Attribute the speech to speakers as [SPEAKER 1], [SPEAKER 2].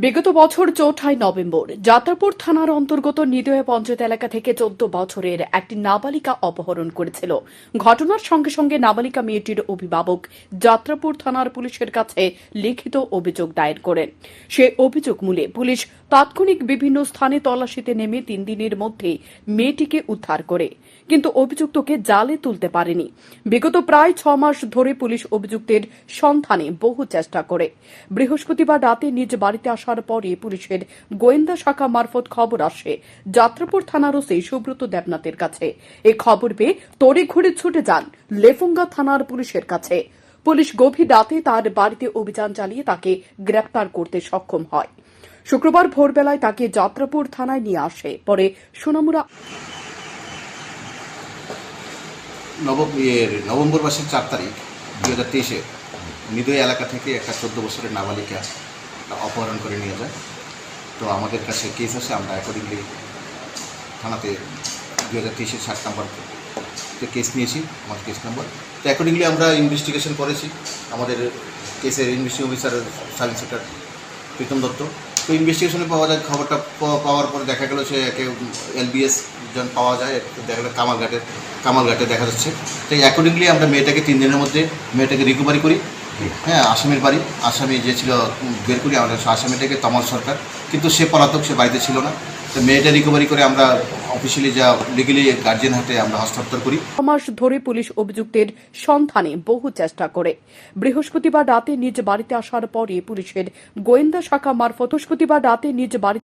[SPEAKER 1] বিগত বছর চৌঠাই নভেম্বর, যাত্রাপুর থানার অন্তর্গত নিদয়া পঞ্চায়েত এলাকা থেকে চোদ্দ বছরের একটি নাবালিকা অপহরণ করেছিল। ঘটনার সঙ্গে সঙ্গে নাবালিকা মেয়েটির অভিভাবক যাত্রাপুর থানার পুলিশের কাছে লিখিত অভিযোগ দায়ের করেন। সে অভিযোগ মূলে পুলিশ তাৎক্ষণিক বিভিন্ন স্থানে তল্লাশিতে নেমে তিন দিনের মধ্যে মেয়েটিকে উদ্ধার করে, কিন্তু অভিযুক্তকে জালে তুলতে পারেনি। বিগত প্রায় ছ মাস ধরে পুলিশ অভিযুক্তের সন্ধানে বহু চেষ্টা করে। বৃহস্পতিবার রাতে নিজ বাড়িতে আসার পরে পুলিশের গোয়েন্দা শাখা মারফত খবর আসে। যাত্রাপুর থানার ওসি সুব্রত দেবনাথের কাছে। এই খবর পেয়ে তড়ি ঘুরে ছুটে যান লেফুঙ্গা থানার পুলিশের কাছে। পুলিশ গভীর রাতে তার বাড়িতে অভিযান চালিয়ে তাকে গ্রেপ্তার করতে সক্ষম হয়। শুক্রবার ভোরবেলায় তাকে যাত্রাপুর থানায় নিয়ে আসে। পরে সোনামুড়া
[SPEAKER 2] নব নভেম্বর মাসের চার তারিখ দু হাজার তেইশে নিদয় এলাকা থেকে একটা চোদ্দ বছরের নাবালিকা অপহরণ করে নিয়ে যায়। তো আমাদের কাছে কেস আছে, আমরা অ্যাকর্ডিংলি থানাতে দু হাজার তেইশের ষাট নাম্বার কেস নিয়েছি, আমার কেস নাম্বার তো অ্যাকর্ডিংলি আমরা ইনভেস্টিগেশন করেছি। আমাদের কেসের investigation officer sub inspector Pritam Dutta. তো ইনভেস্টিগেশনে পাওয়া যায়, খবরটা পাওয়ার পরে দেখা গেল সে একে এলবিএস জন পাওয়া যায়, দেখা গেলো কামালঘাটে কামালঘাটে দেখা যাচ্ছে। তো অ্যাকর্ডিংলি আমরা মেয়েটাকে তিন দিনের মধ্যে মেয়েটাকে রিকভারি করি। হ্যাঁ আসামির বাড়ি। আসামি যে ছিল বের করি আমাদের আসামিটাকে তমাল সরকার। কিন্তু সে পলাতক, সে বাড়িতে ছিল না। তো মেয়েটা রিকভারি করে আমরা অফিসিয়ালি যা লিগেলি গার্জিয়ান হাতে আমরা হস্তান্তর করি।
[SPEAKER 1] মাস ধরে পুলিশ অভিযুক্তের সন্ধানে বহু চেষ্টা করে। বৃহস্পতিবার রাতে নিজ বাড়িতে আসার পরে পুলিশের গোয়েন্দা শাখা মারফত বৃহস্পতিবার রাতে নিজ বাড়ি